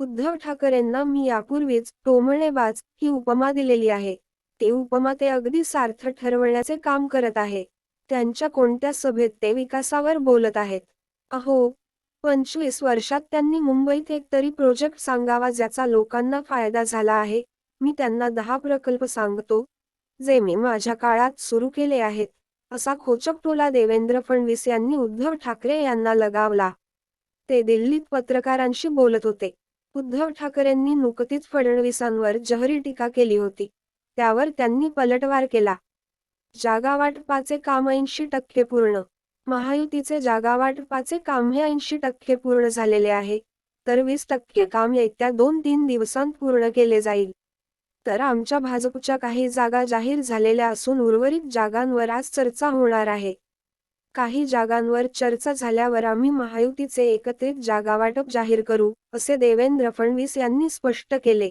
उद्धव ठाकरेंना मी यापूर्वीच टोमणेबाज ही उपमा दिलेली आहे. ते उपमा ते अगदी सार्थ ठरवण्याचे काम करत आहे. त्यांच्या कोणत्या सभेत ते विकासावर बोलत आहेत? अहो पंचवीस वर्षात त्यांनी मुंबईत एक तरी प्रोजेक्ट सांगावा ज्याचा लोकांना फायदा झाला आहे. मी त्यांना दहा प्रकल्प सांगतो जे मी माझ्या काळात सुरू केले आहेत असा खोचक टोला देवेंद्र फडणवीस यांनी उद्धव ठाकरे यांना लगावला. ते दिल्लीत पत्रकारांशी बोलत होते. उद्धव ठाकरेंनी नुकतीच फडणवीसांवर जहरी टीका केली होती. त्यावर त्यांनी पलटवार केला. जागावाटपाचे काम ऐंशी टक्के पूर्ण. महायुतीचे जागावाटपाचे काम हे ऐंशी टक्के पूर्ण झालेले आहे. तर वीस टक्के काम येत्या दोन तीन दिवसांत पूर्ण केले जाईल. तर आमच्या भाजपच्या काही जागा जाहीर झालेल्या असून उर्वरित जागांवर आज चर्चा होणार आहे. काही जागांवर चर्चा झाल्यावर आम्ही महायुतीचे एकत्रित जागावाटप जाहीर करू असे देवेंद्र फडणवीस यांनी स्पष्ट केले.